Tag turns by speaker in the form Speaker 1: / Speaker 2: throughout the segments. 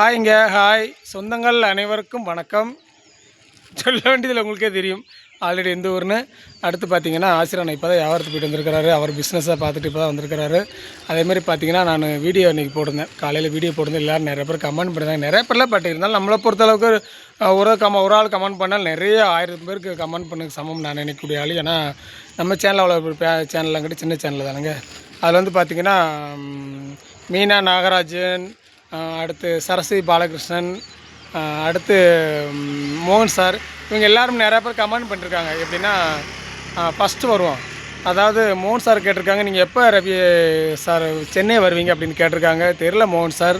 Speaker 1: ஹாய்ங்க hi. சொந்தங்கள் அனைவருக்கும் வணக்கம். சொல்ல வேண்டியதில் உங்களுக்கே தெரியும். ஆல்ரெடி எந்த ஊர்னு. அடுத்து பார்த்தீங்கன்னா ஆசிரியர் இப்போ தான் வியாபாரத்துக்கு போயிட்டு வந்திருக்கிறாரு. அவர் பிஸ்னஸை பார்த்துட்டு இப்போ தான் வந்திருக்கிறாரு அதேமாதிரி பார்த்தீங்கன்னா நான் வீடியோ இன்றைக்கி போட்டிருந்தேன். காலையில் வீடியோ போட்டிருந்தேன். எல்லோரும் நிறைய பேர் கமெண்ட் பண்ணியிருந்தாங்க. நிறைய பேர்லாம் பட் இருந்தாலும் நம்மளை பொறுத்தளவுக்கு ஒரு கம ஒரு ஆள் கமெண்ட் பண்ணால் நிறைய ஆயிரம் பேருக்கு கமெண்ட் பண்ண சமம் நான் நினைக்கக்கூடிய ஆள். ஏன்னா நம்ம சேனல் அவ்வளோ சேனலாங்கிட்ட சின்ன சேனல் தானுங்க. அதில் வந்து பார்த்திங்கன்னா மீனா நாகராஜன் அடுத்து சரஸ்வதி பாலகிருஷ்ணன் அடுத்து மோகன் சார். இவங்க எல்லாரும் நிறையா பேர் கமெண்ட் பண்ணியிருக்காங்க எப்படின்னா ஃபஸ்ட்டு வருவோம். அதாவது மோகன் சார் கேட்டிருக்காங்க நீங்கள் எப்போ ரவி சார் சென்னை வருவீங்க? அப்படின்னு கேட்டிருக்காங்க. தெரில மோகன் சார்.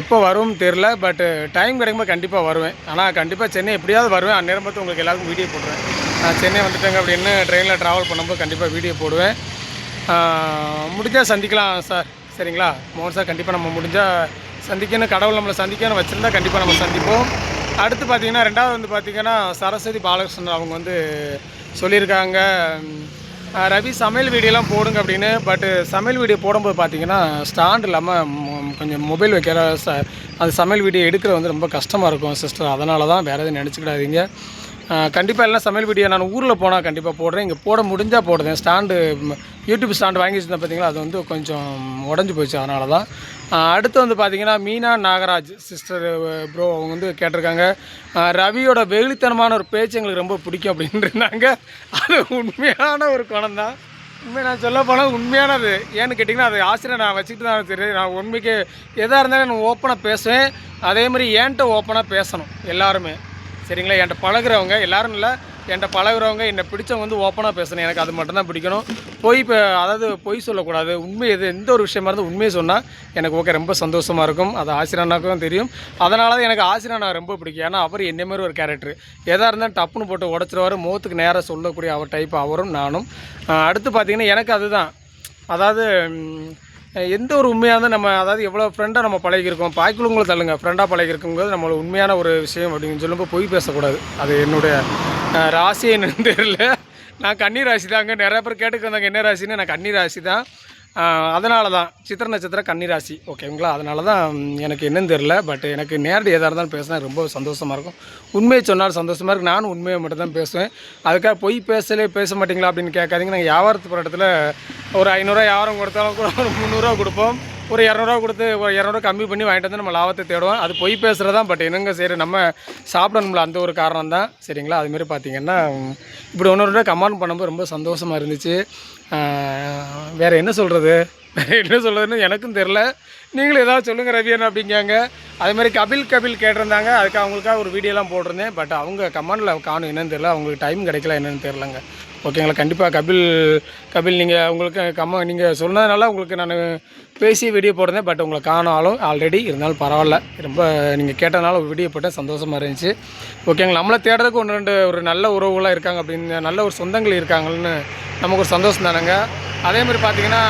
Speaker 1: எப்போ வரும் தெரில பட்டு டைம் கிடைக்கும்போது கண்டிப்பாக வருவேன். ஆனால் கண்டிப்பாக சென்னை எப்படியாவது வருவேன். அந்நேரம் பார்த்து உங்களுக்கு எல்லாருக்கும் வீடியோ போடுவேன் நான் சென்னை வந்துட்டேங்க அப்படின்னு ட்ரெயினில் ட்ராவல் பண்ணும்போது கண்டிப்பாக வீடியோ போடுவேன். முடிஞ்சால் சந்திக்கலாம் சார். சரிங்களா? மோகன் சார் கண்டிப்பாக நம்ம முடிஞ்சால் சந்திக்கணும் கடவுள் நம்மளை சந்திக்கணும் வச்சுருந்தா கண்டிப்பாக நம்ம சந்திப்போம். அடுத்து பார்த்தீங்கன்னா ரெண்டாவது வந்து பார்த்திங்கன்னா சரஸ்வதி பாலகிருஷ்ணன் அவங்க வந்து சொல்லியிருக்காங்க. ரவி சமையல் வீடியோலாம் போடுங்க அப்படின்னு. பட்டு சமையல் வீடியோ போடும்போது பார்த்தீங்கன்னா ஸ்டாண்ட் இல்லாமல் கொஞ்சம் மொபைல் வைக்கிற ச அந்த சமையல் வீடியோ எடுக்கிறது வந்து ரொம்ப கஷ்டமாக இருக்கும் சிஸ்டர் அதனால தான் வேறு எதுவும் நினச்சிக்கிடாதீங்க. கண்டிப்பாக எல்லாம் சமையல் வீடியோ நான் ஊரில் போனால் கண்டிப்பாக போடுறேன். இங்கே போட முடிஞ்சால் போடுறேன். ஸ்டாண்டு யூடியூப் ஸ்டாண்ட் வாங்கி வச்சுருந்தேன் பார்த்தீங்களா? அது வந்து கொஞ்சம் உடஞ்சி போச்சு அதனால தான். அடுத்து வந்து பார்த்தீங்கன்னா மீனா நாகராஜ் சிஸ்டர் ப்ரோ அவங்க வந்து கேட்டிருக்காங்க. ரவியோட வெகுளித்தனமான ஒரு பேச்சு எங்களுக்கு ரொம்ப பிடிக்கும் அப்படின்னு இருந்தாங்க. அது உண்மையான ஒரு குணம் தான். உண்மை நான் சொல்ல போனால் உண்மையானது. ஏன்னு கேட்டிங்கன்னா அது ஆசிரியர் நான் வச்சுக்கிட்டு தான் சரி நான் உண்மைக்கு எதாக இருந்தாலும் நான் ஓப்பனாக பேசுவேன். அதே மாதிரி ஏன்ட்ட ஓப்பனாக பேசணும் எல்லாருமே. சரிங்களா? என்கிட்ட பழகுறவங்க எல்லாரும் இல்லை. என்கிட்ட பழகிறவங்க என்னை பிடிச்சவங்க வந்து ஓப்பனாக பேசணும். எனக்கு அது மட்டும்தான் பிடிக்கணும். பொய் இப்போ அதாவது பொய் சொல்லக்கூடாது. உண்மை எது எந்த ஒரு விஷயமா இருந்தால் உண்மையை சொன்னால் எனக்கு ஓகே ரொம்ப சந்தோஷமாக இருக்கும். அது ஆசிரியனாக்கும் தெரியும். அதனால தான் எனக்கு ஆசிரியனா ரொம்ப பிடிக்கும். ஏன்னா அவர் என்ன மாதிரி ஒரு கேரக்டர் எதாக இருந்தாலும் டப்புன்னு போட்டு உடச்சிருவாரு. முகத்துக்கு நேராக சொல்லக்கூடிய அவர் டைப் அவரும் நானும். அடுத்து பார்த்தீங்கன்னா எனக்கு அதுதான். அதாவது எந்த ஒரு உண்மையாக இருந்தால் நம்ம அதாவது எவ்வளோ ஃப்ரெண்டாக நம்ம பழகிருக்கோம் பாய்க்குழுங்களை தள்ளுங்க. ஃப்ரெண்டாக பழகிருக்கும்போது நம்மளோட உண்மையான ஒரு விஷயம் அப்படின்னு சொல்லும்போது பொய் பேசக்கூடாது. அது என்னுடைய ராசி என்னன்னு தெரியல. நான் கன்னி ராசி தாங்க. நிறைய பேர் கேட்டுக்கிறாங்க என்ன ராசின்னு? நான் கன்னி ராசி தான். அதனால தான் சித்திர நட்சத்திர கன்னிராசி ஓகேங்களா அதனால தான் எனக்கு என்னன்னு தெரில பட் எனக்கு நேரடி எதாக இருந்தாலும் பேசினா ரொம்ப சந்தோஷமாக இருக்கும். உண்மையை சொன்னாலும் சந்தோஷமாக இருக்கும். நானும் உண்மையை மட்டும் தான் பேசுவேன். அதுக்காக பொய் பேசலே பேச மாட்டிங்களா அப்படின்னு கேட்காதீங்க. நாங்கள் வியாபாரத்து போகிற இடத்துல ஒரு ஐநூறுரூவா வியாபாரம் கொடுத்தாலும் கூட ஒரு முந்நூறுரூவா கொடுப்போம். ஒரு இரநூறுவா கொடுத்து ஒரு இரநூறுவா கம்மி பண்ணி வாங்கிட்டு வந்து நம்ம லாபத்தை தேடுவோம். அது பொய் பேசுகிறது தான் பட் என்னங்க சரி நம்ம சாப்பிடணும்ல அந்த ஒரு காரணம் தான் சரிங்களா அதுமாரி பார்த்திங்கன்னா இப்படி ஒன்று ரெண்டு கமெண்ட் பண்ணும்போது ரொம்ப சந்தோஷமாக இருந்துச்சு. வேறு என்ன சொல்கிறது வேற என்ன சொல்கிறதுன்னு எனக்கும் தெரில நீங்களும் ஏதாவது சொல்லுங்கள் ரவியன் அப்படிங்காங்க அதே மாதிரி கபில் கபில் கேட்டிருந்தாங்க. அதுக்கு அவங்களுக்காக ஒரு வீடியோலாம் போட்டிருந்தேன். பட் அவங்க கமெண்டில் காணும் என்னன்னு தெரில அவங்களுக்கு டைம் கிடைக்கல என்னென்னு தெரிலங்க ஓகேங்களா கண்டிப்பாக கபில் கபில் நீங்கள் உங்களுக்கு கம்ம நீங்கள் சொன்னதுனால உங்களுக்கு நான் பேசி வீடியோ போட்டிருந்தேன். பட் உங்களை காணாலும் ஆல்ரெடி இருந்தாலும் பரவாயில்ல. ரொம்ப நீங்கள் கேட்டனால வீடியோ போட்டேன். சந்தோஷமாக இருந்துச்சு. ஓகேங்களா நம்மளை தேடுறதுக்கு ஒன்று ரெண்டு ஒரு நல்ல உறவுகளாக இருக்காங்க அப்படின்னு நல்ல ஒரு சொந்தங்கள் இருக்காங்கன்னு நமக்கு ஒரு சந்தோஷம் தானேங்க? அதே மாதிரி பார்த்தீங்கன்னா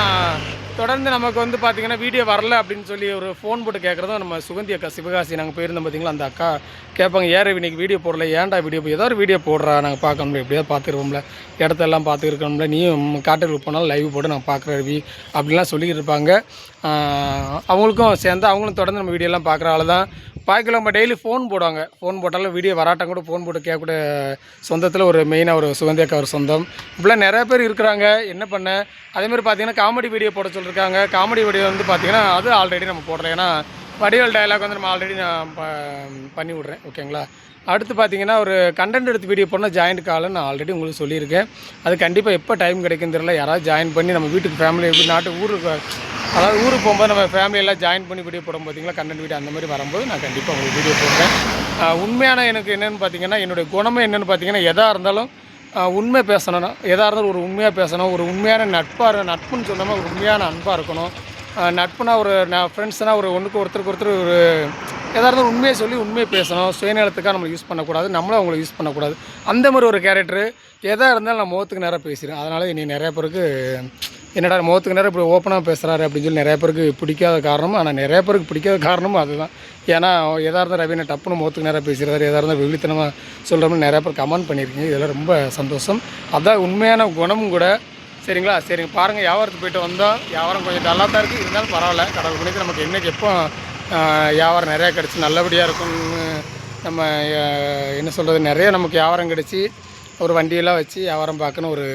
Speaker 1: தொடர்ந்து நமக்கு வந்து பார்த்தீங்கன்னா வீடியோ வரல அப்படின்னு சொல்லி ஒரு ஃபோன் போட்டு கேட்குறதும் நம்ம சுகந்தி அக்கா சிவகாசி நாங்கள் போயிருந்தோம் பார்த்தீங்களா அந்த அக்கா கேட்பாங்க ஏற இன்னைக்கு வீடியோ போடல ஏன்டா வீடியோ போய் ஏதோ ஒரு வீடியோ போடுறா நாங்கள் பார்க்கணும்ல எப்படியாவது பார்த்துருவோம்ல. இடத்தெல்லாம் பார்த்துருக்கோம்ல நீயும் காட்டுக்கு போனாலும் லைவ் போட்டு நான் பார்க்குற ரவி. அப்படிலாம் சொல்லிக்கிட்டு இருப்பாங்க. அவங்களுக்கும் சேர்ந்து அவங்களும் தொடர்ந்து நம்ம வீடியோலாம் பார்க்குற ஆள் தான் பார்க்கல நம்ம டெய்லி ஃபோன் போடுவாங்க. ஃபோன் போட்டாலும் வீடியோ வராட்டம் கூட ஃபோன் போட்டு கேட்கக்கூடிய சொந்தத்தில் ஒரு மெயினாக ஒரு சுகந்தி அக்கா ஒரு சொந்தம். இப்படிலாம் நிறைய பேர் இருக்கிறாங்க. என்ன பண்ண? அதேமாதிரி பார்த்தீங்கன்னா காமெடி வீடியோ போட சொல்லியிருக்காங்க காமெடி வீடியோ வந்து பார்த்தீங்கன்னா அது ஆல்ரெடி நம்ம போடுறோம் ஏன்னா வடிவேல் டயலாக் வந்து நம்ம ஆல்ரெடி நான் ப பண்ணி விட்றேன். ஓகேங்களா அடுத்து பார்த்தீங்கன்னா ஒரு கண்டென்ட் எடுத்து வீடியோ போனால் ஜாயின்ட் காலன்னு நான் ஆல்ரெடி உங்களுக்கு சொல்லியிருக்கேன். அது கண்டிப்பாக எப்போ டைம் கிடைக்கும் தெரியல. யாராவது ஜாயின் பண்ணி நம்ம வீட்டுக்கு ஃபேமிலி எப்படி நாட்டு ஊருக்கு அதாவது ஊருக்கு போகும்போது நம்ம ஃபேமிலியெல்லாம் ஜாயின் பண்ணி வீடியோ போடும் பார்த்தீங்களா கண்டென்ட் வீடியோ அந்த மாதிரி வரும்போது நான் கண்டிப்பாக உங்களுக்கு வீடியோ போடுறேன். உண்மையான எனக்கு என்னென்னு பார்த்தீங்கன்னா என்னுடைய குணமே என்னென்னு பார்த்தீங்கன்னா எதாக இருந்தாலும் உண்மை பேசணும்னா எதாக இருந்தாலும் ஒரு உண்மையாக பேசணும். ஒரு உண்மையான நட்பாக நட்புன்னு சொன்னால் ஒரு உண்மையான அன்பாக இருக்கணும். நட்புனா ஒரு நான் ஃப்ரெண்ட்ஸ்னால் ஒரு ஒன்றுக்கு ஒருத்தருக்கு ஒருத்தர் ஒரு எதாக இருந்தாலும் உண்மையை சொல்லி உண்மையை பேசணும். சுயநலத்துக்காக நம்ம யூஸ் பண்ணக்கூடாது. நம்மளும் அவங்கள யூஸ் பண்ணக்கூடாது. அந்த மாதிரி ஒரு கேரக்டரு எதாக இருந்தாலும் நான் முகத்துக்கு நேராக பேசுகிறேன் அதனால் இனி நிறைய பேருக்கு என்னடா முகத்துக்கு நேரம் இப்படி ஓப்பனாக பேசுகிறாரு அப்படின்னு சொல்லி நிறைய பேருக்கு பிடிக்காத காரணமும் ஆனால் நிறைய பேருக்கு பிடிக்காத காரணமும் அதுதான். ஏன்னா எதாக இருந்தால் ரவினை டப்புன்னு முகத்துக்கு நேராக பேசுகிறாரு எதாக இருந்தால் வெகுளித்தனமாக சொல்கிறோம்னு நிறைய பேர் கமெண்ட் பண்ணியிருக்கீங்க. இதெல்லாம் ரொம்ப சந்தோஷம். அதான் உண்மையான குணமும் கூட. சரிங்களா? சரிங்க பாருங்கள் வியாபாரத்துக்கு போயிட்டு வந்தோம் வியாபாரம் கொஞ்சம் டல்லாக தான் இருக்குது இருந்தாலும் பரவாயில்ல. கடவுள் பண்ணிட்டு நமக்கு என்றைக்கு எப்போ வியாபாரம் நிறையா கிடச்சி நல்லபடியாக இருக்கும்னு நம்ம என்ன சொல்கிறது நிறைய நமக்கு வியாபாரம் கிடச்சி ஒரு வண்டியெல்லாம் வச்சு வியாபாரம் பார்க்கணும் ஒரு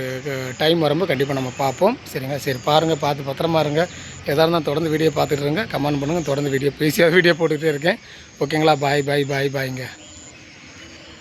Speaker 1: டைம் வரும்போது கண்டிப்பாக நம்ம பார்ப்போம். சரிங்க சரி பாருங்கள் பார்த்து பத்திரமா இருங்க. எதாக இருந்தால் தொடர்ந்து வீடியோ பார்த்துட்டு இருங்க. கமெண்ட் பண்ணுங்கள் தொடர்ந்து வீடியோ பேசியாக வீடியோ போட்டுகிட்டே இருக்கேன். ஓகேங்களா பாய் பாய் பாய் பாய்ங்க